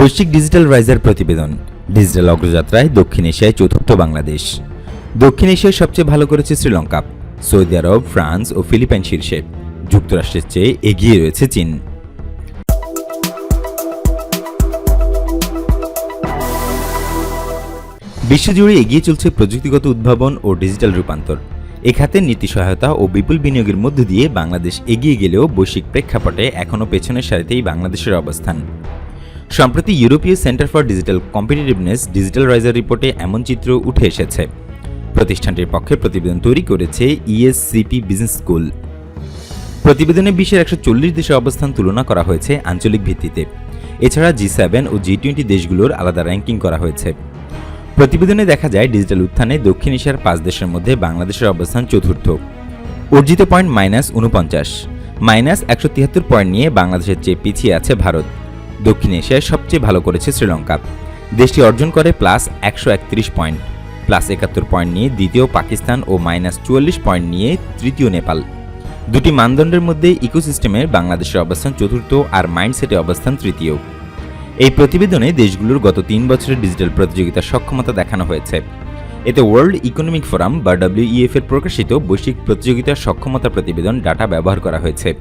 বৈশ্বিক digital raiser প্রতিবেদন। Digital অগ্রযাত্রায় দক্ষিণ এশিয়ায় চতুর্থ বাংলাদেশ। দক্ষিণ এশিয়ায় সবচেয়ে ভালো করেছে শ্রীলঙ্কা, সৌদি আরব, ফ্রান্স ও ফিলিপাইন শীর্ষে। যুক্তরাষ্ট্রের চেয়ে এগিয়ে রয়েছে চীন। বিশ্বজুড়ে এগিয়ে চলছে প্রযুক্তিগত উদ্ভাবন ও ডিজিটাল রূপান্তর। এ খাতে নীতি সহায়তা ও বিপুল বিনিয়োগের মধ্য দিয়ে বাংলাদেশ এগিয়ে গেলেও বৈশ্বিক প্রেক্ষাপটে এখনও পেছনের সারিতেই বাংলাদেশের অবস্থান। সম্প্রতি ইউরোপীয় centre for digital competitiveness digital riser রিপোর্টে এমন চিত্র উঠে এসেছে। প্রতিষ্ঠানটির পক্ষে প্রতিবেদন তৈরি করেছে ইএসসিপি বিজনেস স্কুল প্রতিবেদনে বিশ্বের একশো চল্লিশ দেশের অবস্থান তুলনা করা হয়েছে আঞ্চলিক ভিত্তিতে। এছাড়া জি সেভেন ও জি টোয়েন্টি দেশগুলোর আলাদা র্যাঙ্কিং করা হয়েছে। প্রতিবেদনে দেখা যায়, ডিজিটাল উত্থানে দক্ষিণ এশিয়ার পাঁচ দেশের মধ্যে বাংলাদেশের অবস্থান চতুর্থ। অর্জিত পয়েন্ট মাইনাস উনপঞ্চাশ মাইনাস একশো তিয়াত্তর পয়েন্ট নিয়ে বাংলাদেশের চেয়ে পিছিয়ে আছে ভারত। দক্ষিণ এশিয়ায় সবচেয়ে ভালো করেছে শ্রীলঙ্কা। দেশটি অর্জন করে প্লাস একশো একত্রিশ পয়েন্ট। প্লাস একাত্তর পয়েন্ট নিয়ে দ্বিতীয় পাকিস্তান ও মাইনাস চুয়াল্লিশ পয়েন্ট নিয়ে তৃতীয় নেপাল। দুটি মানদণ্ডের মধ্যে ইকোসিস্টেমে বাংলাদেশের অবস্থান চতুর্থ আর মাইন্ডসেটে অবস্থান তৃতীয়। এই প্রতিবেদনে দেশগুলোর গত তিন বছরের ডিজিটাল প্রতিযোগিতার সক্ষমতা দেখানো হয়েছে। এতে ওয়ার্ল্ড ইকোনমিক ফোরাম বা ডব্লিউইএফ এর প্রকাশিত বৈশ্বিক প্রতিযোগিতার সক্ষমতা প্রতিবেদন ডাটা ব্যবহার করা হয়েছে।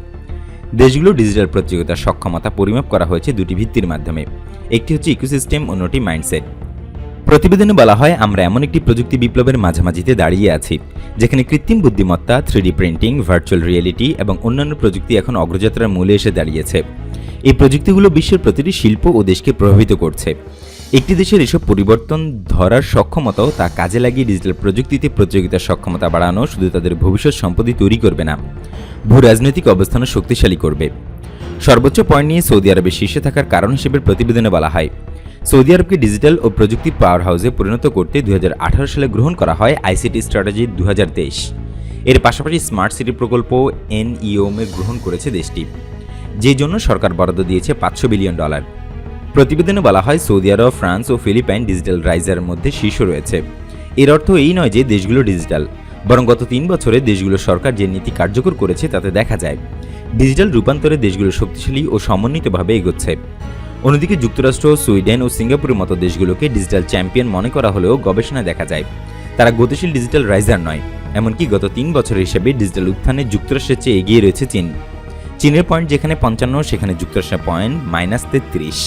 দেশগুলো ডিজিটাল প্রতিযোগিতার সক্ষমতা পরিমাপ করা হয়েছে দুটি ভিত্তির মাধ্যমে। একটি হচ্ছে ইকোসিস্টেম অন্যটি মাইন্ডসেট। প্রতিবেদনে বলা হয়, আমরা এমন একটি প্রযুক্তি বিপ্লবের মাঝামাঝিতে দাঁড়িয়ে আছি, যেখানে কৃত্রিম বুদ্ধিমত্তা, থ্রিডি প্রিন্টিং, ভার্চুয়াল রিয়েলিটি এবং অন্যান্য প্রযুক্তি এখন অগ্রযাত্রার মূলে এসে দাঁড়িয়েছে। এই প্রযুক্তিগুলো বিশ্বের প্রতিটি শিল্প ও দেশকে প্রভাবিত করছে। একটি দেশের এসব পরিবর্তন ধরার সক্ষমতাও তা কাজে লাগিয়ে ডিজিটাল প্রযুক্তিতে প্রতিযোগিতার সক্ষমতা বাড়ানো শুধু তাদের ভবিষ্যৎ সম্পত্তি তৈরি করবে না। ভূ রাজনৈতিক অবস্থানও শক্তিশালী করবে। সর্বোচ্চ পয়েন্ট নিয়ে সৌদি আরবের শীর্ষে থাকার কারণ হিসেবে প্রতিবেদনে বলা হয়, সৌদি আরবকে ডিজিটাল ও প্রযুক্তি পাওয়ার হাউসে পরিণত করতে দুই হাজার আঠারো সালে গ্রহণ করা হয় আইসিটি স্ট্র্যাটেজি দুহাজার তেইশ। এর পাশাপাশি স্মার্ট সিটি প্রকল্প এনইওমে গ্রহণ করেছে দেশটি, যে জন্য সরকার বরাদ্দ দিয়েছে পাঁচশো বিলিয়ন ডলার। প্রতিবেদনে বলা হয়, সৌদি আরব, ফ্রান্স ও ফিলিপাইন ডিজিটাল রাইজারের মধ্যে শীর্ষ রয়েছে। এর অর্থ এই নয় যে দেশগুলো ডিজিটাল। বরং গত তিন বছরে দেশগুলোর সরকার যে নীতি কার্যকর করেছে তাতে দেখা যায়, ডিজিটাল রূপান্তরে দেশগুলো শক্তিশালী ও সমন্বিতভাবে এগোচ্ছে। অন্যদিকে যুক্তরাষ্ট্র, সুইডেন ও সিঙ্গাপুরের মতো দেশগুলোকে ডিজিটাল চ্যাম্পিয়ন মনে করা হলেও গবেষণায় দেখা যায়, তারা গতিশীল ডিজিটাল রাইজার নয়, এমনকি গত তিন বছর হিসেবে ডিজিটাল উত্থানে যুক্তরাষ্ট্রের চেয়ে এগিয়ে রয়েছে চীন। চীনের পয়েন্ট যেখানে পঞ্চান্ন, সেখানে যুক্তরাষ্ট্রের পয়েন্ট মাইনাস তেত্রিশ।